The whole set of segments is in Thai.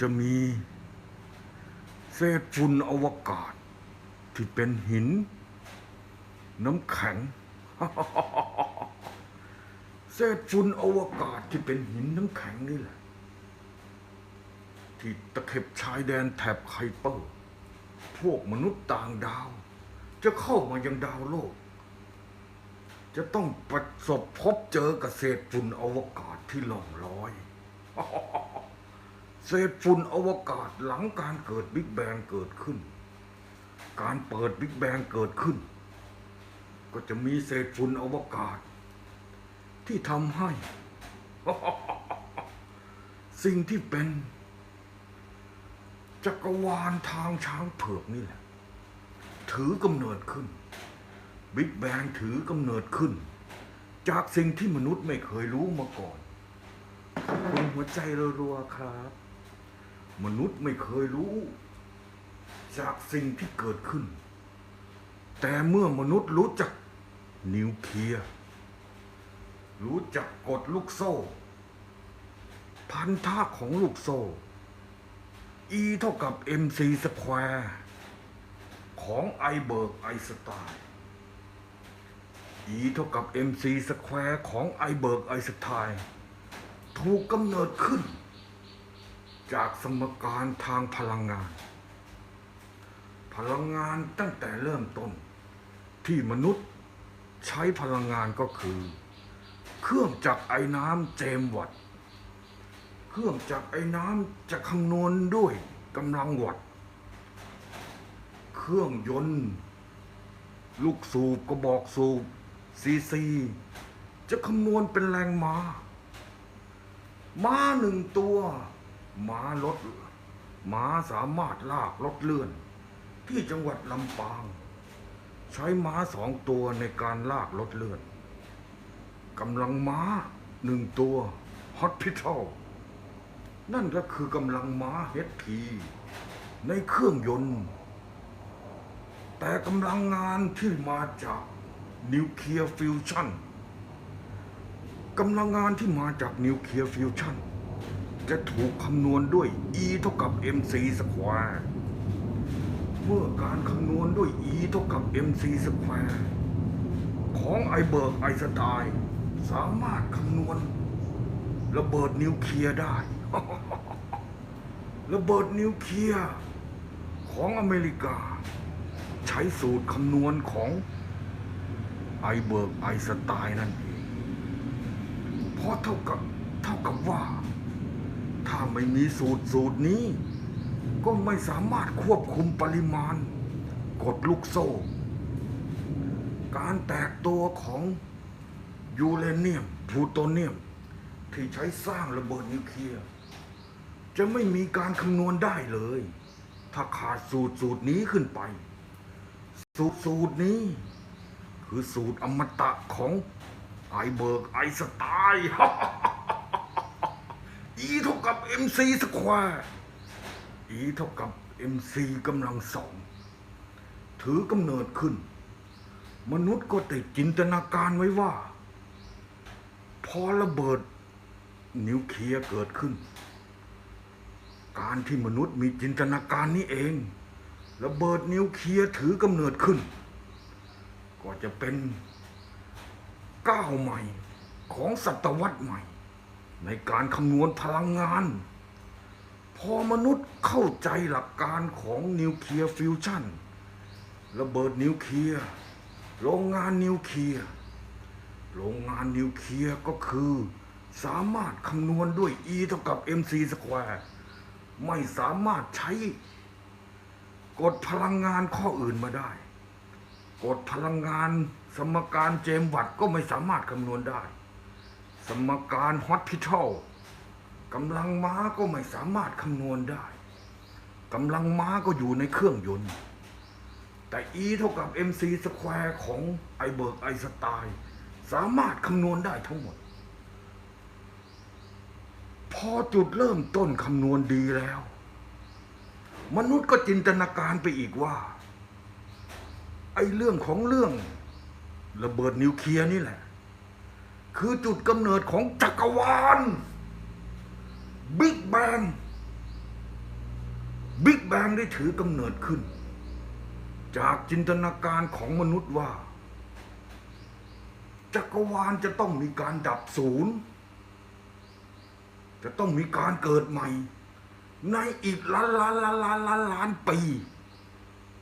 จะมีเศษฝุ่นอวกาศ ที่เป็นหิน น้ำแข็ง เศษฝุ่นอวกาศที่เป็นหินน้ำแข็งนี่แหละ ที่ตะเข็บชายแดนแถบไคเปอร์พวกมนุษย์ต่างดาว จะเข้ามายังดาวโลก จะต้องประสบพบเจอกับเศษฝุ่นอวกาศที่หล่องลอย เศษฝุ่นอวกาศหลังการเกิดบิ๊กแบงเกิดขึ้น การเปิดบิ๊กแบงเกิดขึ้น ก็จะมีเศษฝุ่นอวกาศ ที่ทำให้ สิ่งที่เป็น จักรวาลทางช้างเผือกนี่แหละ ถือกำเนิดขึ้นบิ๊กแบงถือกำเนิดขึ้น จากสิ่งที่มนุษย์ไม่เคยรู้มาก่อนคุณหัวใจรัวๆครับ มนุษย์ไม่เคยรู้ จากสิ่งที่เกิดขึ้น แต่เมื่อมนุษย์รู้จักนิวเคลียร์รู้จักกฎลูกโซ่ พันธะของลูกโซ่ E เท่ากับ mc สแควร์ของไอเบิร์กไอสไตน์ E เท่ากับ mc สแควร์ของไอเบิร์กไอสไตน์ถูกกำเนิดขึ้น จากสมการทางพลังงาน พลังงานตั้งแต่เริ่มต้น ที่มนุษย์ใช้พลังงานก็คือ เครื่องจักรไอ้น้ำเจมวัตเครื่องจักรไอ้น้ำจะคำนวณด้วยกำลังวัตเครื่องยนต์ ลูกสูบกระบอกสูบซีซีจะคำนวณเป็นแรงม้าม้าหนึ่งตัว ม้ารถม้าสามารถลากรถเลื่อน ที่จังหวัดลำปาง ใช้ม้าสองตัวในการลากรถเลื่อนกำลังม้าหนึ่งตัวฮอตพิทอลนั่นก็คือกำลังม้าเฮดพีในเครื่องยนต์ แต่กำลังงานที่มาจากนิวเคลียร์ฟิวชั่นกำลังงานที่มาจากนิวเคลียร์ฟิวชั่น จะถูกคำนวณด้วย E เท่ากับ mc สแควร์เมื่อการคำนวณด้วย E เท่ากับ mc สแควร์ของไอเบิร์กไอสไตน์สามารถคำนวณ ระเบิดนิวเคลียร์ได้ ระเบิดนิวเคลียร์ของอเมริกา ใช้สูตรคำนวณของไอเบิร์กไอสไตน์นั่นเองเพราะเท่ากับเท่ากับว่า ถ้าไม่มีสูตรสูตรนี้ ก็ไม่สามารถควบคุมปริมาณ กดลูกโซ่ การแตกตัวของยูเรเนียมพลูโตเนียม ที่ใช้สร้างระเบิดนิวเคลียร์จะไม่มีการคำนวณได้เลย ถ้าขาดสูตรสูตรนี้ขึ้นไป สูตรสูตรนี้ คือสูตรอมตะของไอเบิร์กไอสไตน์ E เท่ากับ mc สแควร์ E เท่ากับ mc กำลังสอง ถือกำเนิดขึ้น มนุษย์ก็ติดจินตนาการไว้ว่า พอระเบิดนิวเคลียร์เกิดขึ้น การที่มนุษย์มีจินตนาการนี้เอง ระเบิดนิวเคลียร์ถือกำเนิดขึ้น ก็จะเป็นก้าวใหม่ของศตวรรษใหม่ ในการคำนวณพลังงาน พอมนุษย์เข้าใจหลักการของนิวเคลียร์ฟิวชั่นระเบิดนิวเคลียร์โรงงานนิวเคลียร์โรงงานนิวเคลียร์ก็คือ สามารถคำนวณด้วย E เท่ากับ mc สแควร์ไม่สามารถใช้ กฎพลังงานข้ออื่นมาได้ กฎพลังงานสมการเจมส์วัตต์ก็ไม่สามารถคำนวณได้ สมการฮอตพิทอลกำลังม้าก็ไม่สามารถคำนวณได้กำลังม้าก็อยู่ในเครื่องยนต์ แต่ E เท่ากับ mc สแควร์ของไอเบิร์กไอสไตน์สามารถคำนวณได้ทั้งหมด พอจุดเริ่มต้นคำนวณดีแล้ว มนุษย์ก็จินตนาการไปอีกว่า ไอเรื่องของเรื่องระเบิดนิวเคลียร์นี่แหละ คือจุดกำเนิดของจักรวาลบิ๊กแบงบิ๊กแบงได้ถือกำเนิดขึ้น จากจินตนาการของมนุษย์ว่า จักรวาลจะต้องมีการดับศูนย์ จะต้องมีการเกิดใหม่ ในอีกล้านล้านล้านล้านล้านล้านปี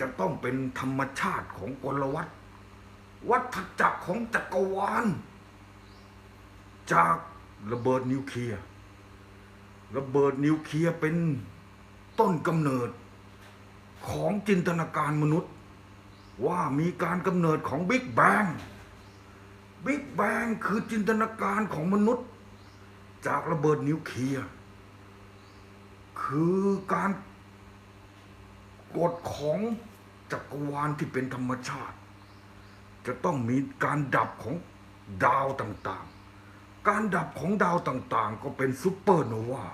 จะต้องเป็นธรรมชาติของกลวัฏวัฏจักรของจักรวาล จากระเบิดนิวเคลียร์ระเบิดนิวเคลียร์เป็นต้นกำเนิดของจินตนาการมนุษย์ ว่ามีการกำเนิดของบิ๊กแบงบิ๊กแบงคือจินตนาการของมนุษย์ จากระเบิดนิวเคลียร์คือการกฎของจักรวาลที่เป็นธรรมชาติ จะต้องมีการดับของดาวต่าง การดับของดาวต่างๆ ก็เป็นซูเปอร์โนวา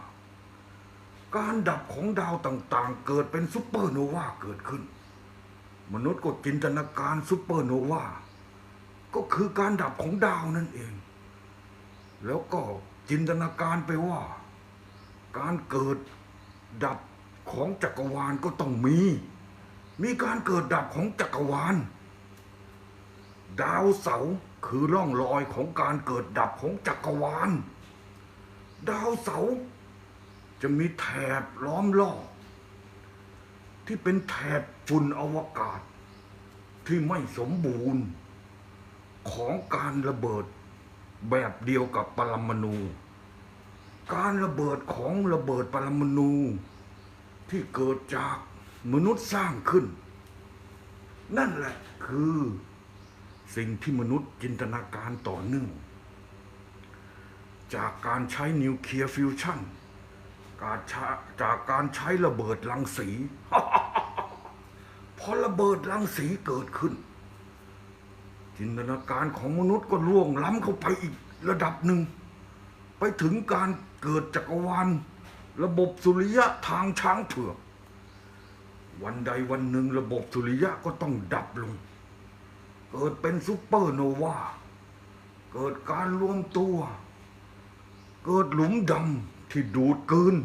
การดับของดาวต่างๆ เกิดเป็นซูเปอร์โนวาเกิดขึ้น มนุษย์ก็จินตนาการซูเปอร์โนวา ก็คือการดับของดาวนั่นเอง แล้วก็จินตนาการไปว่า การเกิดดับของจักรวาลก็ต้องมี มีการเกิดดับของจักรวาล ดาวเสาร์ คือร่องรอยของการเกิดดับของจักรวาล ดาวเสาร์จะมีแถบล้อมรอบที่เป็นแถบฝุ่นอวกาศ ที่ไม่สมบูรณ์ ของการระเบิดแบบเดียวกับปรมาณูการระเบิดของระเบิดปรมาณูที่เกิดจากมนุษย์สร้างขึ้น นั่นแหละคือ สิ่งที่มนุษย์จินตนาการต่อเนื่อง จากการใช้นิวเคลียร์ฟิวชั่นการจากการใช้ระเบิดรังสีพอระเบิดรังสีเกิดขึ้น จินตนาการของมนุษย์ก็ล่วงล้ำเข้าไปอีกระดับหนึ่ง ไปถึงการเกิดจักรวาล ระบบสุริยะทางช้างเผือก วันใดวันหนึ่งระบบสุริยะก็ต้องดับลง เกิดเป็นซูเปอร์โนวา เกิดการรวมตัว เกิดหลุมดำที่ดูดกืน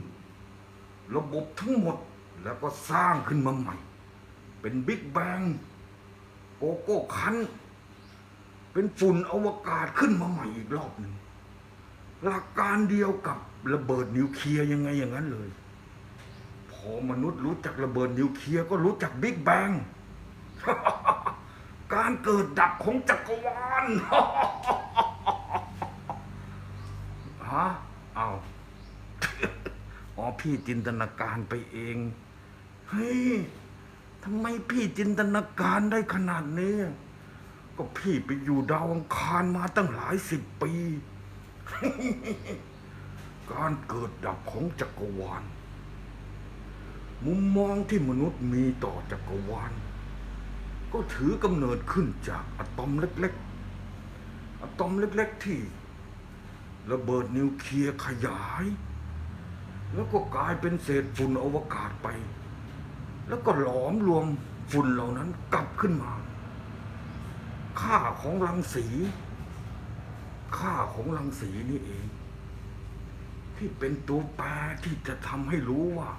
ระบบทั้งหมดแล้วก็สร้างขึ้นมาใหม่ เป็นบิ๊กแบงโกโก้คัน เป็นฝุ่นอวกาศขึ้นมาใหม่อีกรอบหนึ่งหลักการเดียวกับระเบิดนิวเคลียร์ยังไงอย่างนั้นเลย พอมนุษย์รู้จักระเบิดนิวเคลียร์ก็รู้จักบิ๊กแบง การเกิดดับของจักรวาลฮะเอาอ๋อพี่จินตนาการไปเอง เฮ้ยทำไมพี่จินตนาการได้ขนาดนี้ ก็พี่ไปอยู่ดาวอังคารมาตั้งหลายสิบปี การเกิดดับของจักรวาล มุมมองที่มนุษย์มีต่อจักรวาล ก็ถือกำเนิดขึ้นจากอะตอมเล็กๆอะตอมเล็กๆที่ระเบิดนิวเคลียร์ขยาย แล้วก็กลายเป็นเศษฝุ่นอวกาศไป แล้วก็หลอมรวมฝุ่นเหล่านั้นกลับขึ้นมา ค่าของรังสี ค่าของรังสีนี่เอง ที่เป็นตัวแปรที่จะทำให้รู้ว่า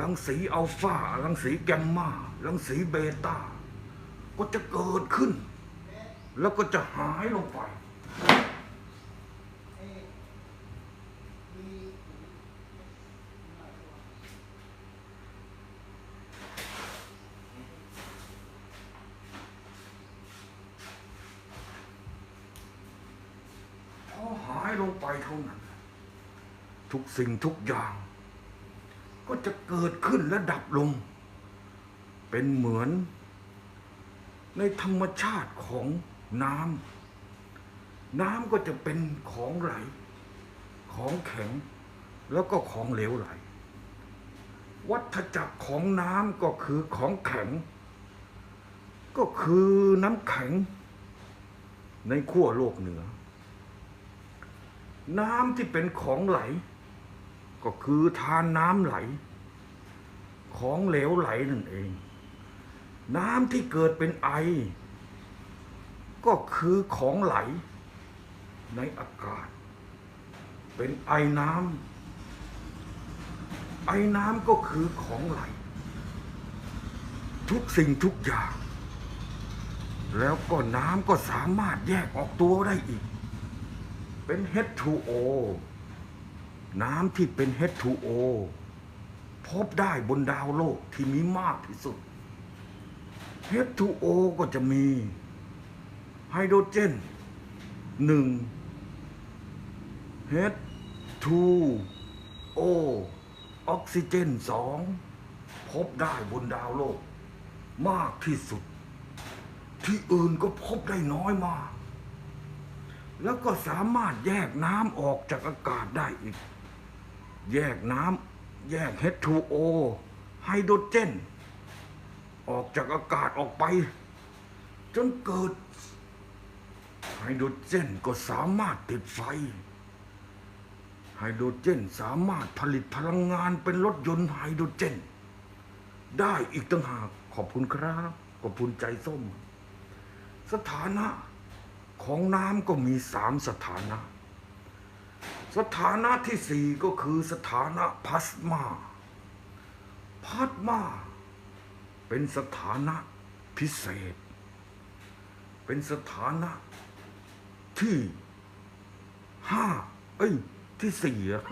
รังสีอัลฟารังสีแกมมา รังสีเบต้า ก็จะเกิดขึ้น แล้วก็จะหายลงไป พอหายลงไปเท่านั้น ทุกสิ่งทุกอย่าง ก็จะเกิดขึ้นและดับลง เป็นเหมือน ในธรรมชาติของน้ำน้ำก็จะเป็นของไหล ของแข็ง แล้วก็ของเหลวไหล วัฏจักรของน้ำก็คือของแข็ง ก็คือน้ำแข็ง ในขั้วโลกเหนือ น้ำที่เป็นของไหล ก็คือทานน้ำไหล ของเหลวไหลนั่นเอง น้ำที่เกิดเป็นไอ ก็คือของไหล ในอากาศ เป็นไอน้ำไอน้ำก็คือของไหล ทุกสิ่งทุกอย่าง แล้วก็น้ำก็สามารถแยกออกตัวได้อีก เป็น H2O น้ำที่เป็น H2O พบได้บนดาวโลกที่มีมากที่สุด H2O ก็จะมีไฮโดรเจนหนึ่ง H2O ออกซิเจนสองพบได้บนดาวโลก มากที่สุด ที่อื่นก็พบได้น้อยมาก แล้วก็สามารถแยกน้ำออกจากอากาศได้อีก แยกน้ำแยก H2O ไฮโดรเจน ออกจากอากาศออกไป จนเกิด ไฮโดรเจนก็สามารถติดไฟ ไฮโดรเจนสามารถผลิตพลังงานเป็นรถยนต์ไฮโดรเจน ได้อีกต่างหากขอบคุณครับ ขอบคุณใจส้ม สถานะของน้ำก็มีสามสถานะ สถานะที่สี่ก็คือสถานะพลาสมาพลาสมา เป็นสถานะพิเศษ เป็นสถานะที่ห้าเอ้ย ที่สี่อะ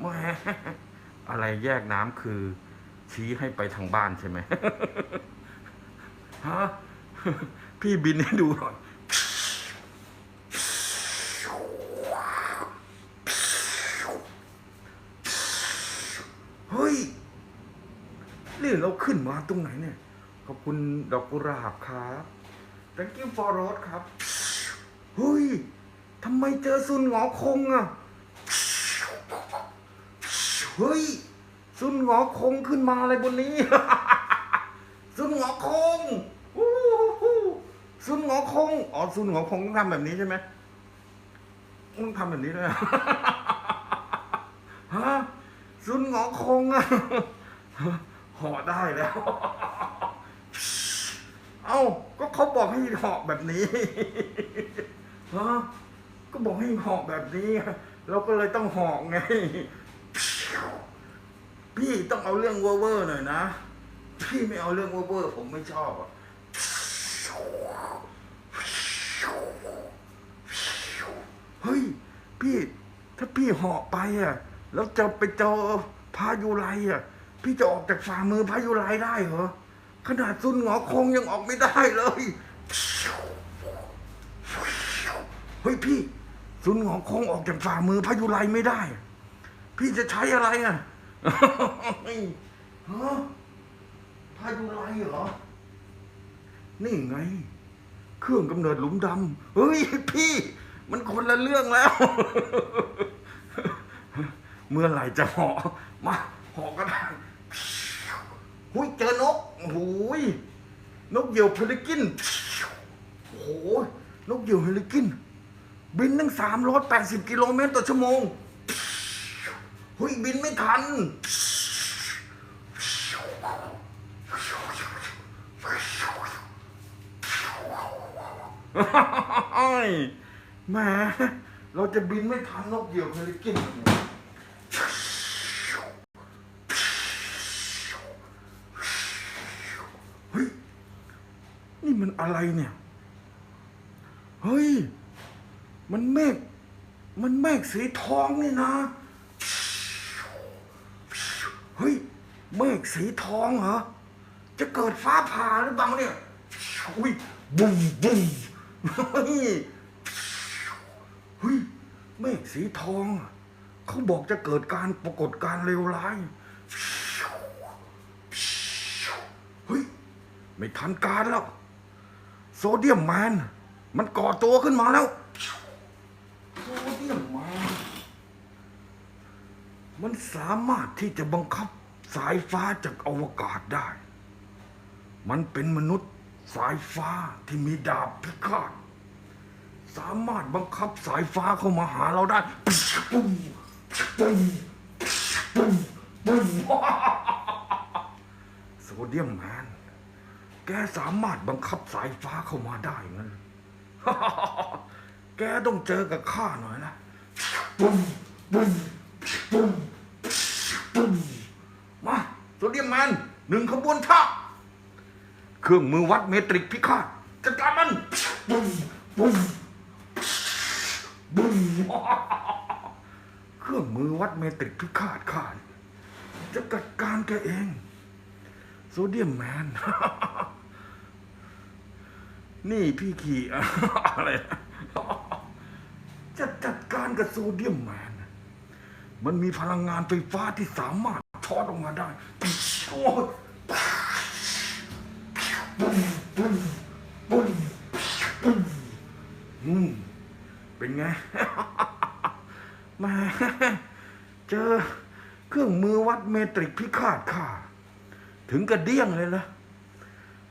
แม่อะไรแยกน้ำคือ ชี้ให้ไปทางบ้านใช่ไหมฮะพี่บินให้ดูหน่อยเฮ้ย นี่เราขึ้นมาตรงไหนเนี่ย ขอบคุณดอกกุหลาบครับ thank you for rose ครับ เฮ้ยทำไมเจอซุนหงอคงอะ เฮ้ย ซุนหงอคงขึ้นมาอะไรบนนี้ ซุนหงอคงซุนหงอคง อ๋อ ซุนหงอคงต้องทำแบบนี้ใช่ไหมต้องทำแบบนี้ด้วยฮะซุนหงอคงอะ ห่อได้แล้ว เอ้า ก็เขาบอกให้เหาะแบบนี้ฮะก็บอกให้เหาะแบบนี้ เราก็เลยต้องหาะไง พี่ต้องเอาเรื่องเวอร์หน่อยนะ พี่ไม่เอาเรื่องเวอร์ผมไม่ชอบอะเฮ้ย พี่ ถ้าพี่เหาะไปอะ แล้วจะไปเจอพายุไรอะ พี่จะออกจากฝ่ามือพายุไรได้เหรอ ขนาดซุนหงอคงยังออกไม่ได้เลย เฮ้ยพี่ ซุนหงอคงออกจากฝ่ามือพายุไรไม่ได้ พี่จะใช้อะไรอะเฮ้ยฮะพายุไรเหรอ นี่ไง เครื่องกำเนิดหลุมดำเฮ้ยพี่ มันคนละเรื่องแล้ว เมื่อไหร่จะเหาะมาเหาะก็ได้ หุยเจอนกโอ้ยนกเหยี่ยวเพลิกินโอ้โหนกเหยี่ยวเพลิกิน บินตั้งสามร้อยแปดสิบกิโลเมตรต่อชั่วโมงหุยบินไม่ทันแหมเราจะบินไม่ทันนกเหยี่ยวเพลิกิน เฮ้ย นี่มัน อะไรเนี่ย เฮ้ย มันเมฆมันเมฆสีทองนี่นะ เฮ้ย เมฆสีทองเหรอ จะเกิดฟ้าผ่าหรือเปล่าเนี่ยอุ้ยบุ้มบุ้มเฮ้ยเฮ้ยเมฆสีทอง เขาบอกจะเกิดการปรากฏการเลวร้ายเฮ้ย ไม่ทันการแล้ว เดียมแมนมันก่อตัวขึ้นมาแล้วโซเดียมแมนมันสามารถที่จะบังคับสายฟ้าจากอวกาศได้ มันเป็นมนุษย์สายฟ้าที่มีดาบพิฆาต สามารถบังคับสายฟ้าเข้ามาหาเราได้ปุ้มปุ้มปุ้มปุ้มโซเดียมแมน แกสามารถบังคับสายฟ้าเข้ามาได้งั้นแกต้องเจอกับข้าหน่อยนะปุ๊บปุ๊บปุ๊บปุ๊มมาโซเดียมแมนหนึ่งขบวนท่าเครื่องมือวัดเมตริกพิฆาตจัดการมันปุ๊บปุ๊บปุ๊บเครื่องมือวัดเมตริกพิฆาตข้าจะจัดการแกเอง โซเดียมแมน นี่พี่ขี่อะไร จะจัดการกับโซเดียมแมน มันมีพลังงานไฟฟ้าที่สามารถช็อตออกมาได้โอ้ปุ้มปุ้มปุ้มปุ้มอืมเป็นไงแมาเจอเครื่องมือวัดเมตริกพิฆาตข้า ถึงกระเดี้ยงเลยละ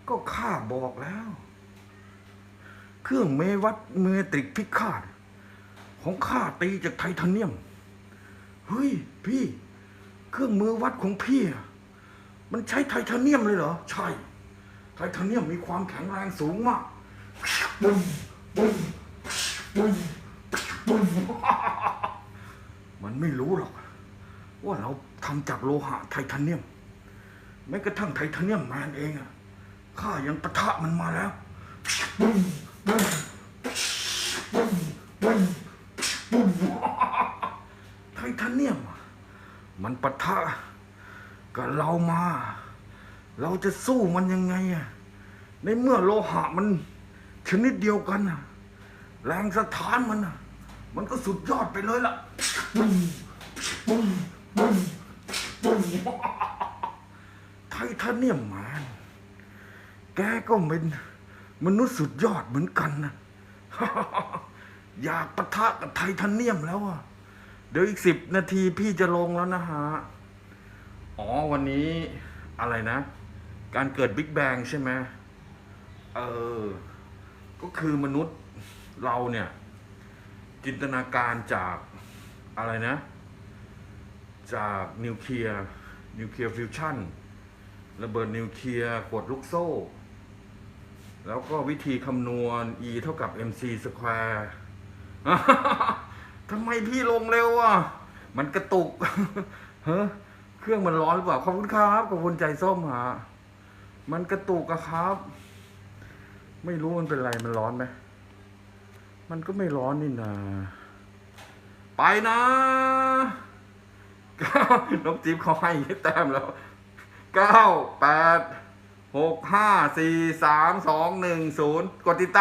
ก็ข้าบอกแล้ว เครื่องเมวัดเมตริกพิฆาตของข้าตีจากไทเทเนียม เฮ้ย พี่ เครื่องมือวัดของพี่ มันใช้ไทเทเนียมเลยเหรอ ใช่ ไทเทเนียมมีความแข็งแรงสูงมากปุ้มปุ้มปุ้มปุ้มมันไม่รู้หรอก ว่าเราทำจากโลหะไทเทเนียม แม้กระทั่งไทเทเนียมแมนเองอะข้ายังปะทะมันมาแล้วปุ้มปุ้มปุ้มปุ้มปุ้มไทเทเนียม มันปะทะกับเรามา เราจะสู้มันยังไงอะในเมื่อโลหะมันชนิดเดียวกันอะแรงสถานมันอะมันก็สุดยอดไปเลยล่ะปุ้มปุ้มปุ้มปุ้ม ทเทเนี่ยมแมนแกก็เป็นมนุษย์สุดยอดเหมือนกันนะอยากปะทะกับไทเทเนียมแล้วอะ เดี๋ยวอีกสิบนาทีพี่จะลงแล้วนะฮะ อ๋อวันนี้อะไรนะ การเกิดบิ๊กแบงใช่ไหมเออ ก็คือมนุษย์เราเนี่ย จินตนาการจากอะไรนะ จากนิวเคลียร์นิวเคลียร์ฟิวชั่น ระเบิดนิวเคลียร์กดลูกโซ่ แล้วก็วิธีคำนวณ e เท่ากับ mc square ทำไมพี่ลงเร็วอะ มันกระตุก เฮ้เครื่องมันร้อนหรือเปล่า ขอบคุณครับขอบคุณใจส้มฮะ มันกระตุกอะครับ ไม่รู้มันเป็นไรมันร้อนไหม มันก็ไม่ร้อนนี่นาไปนะนกจิ๊บเขาให้แต้มแล้ว เก้าแปดหกห้าสี่สามสองหนึ่งศูนย์กดติดตาม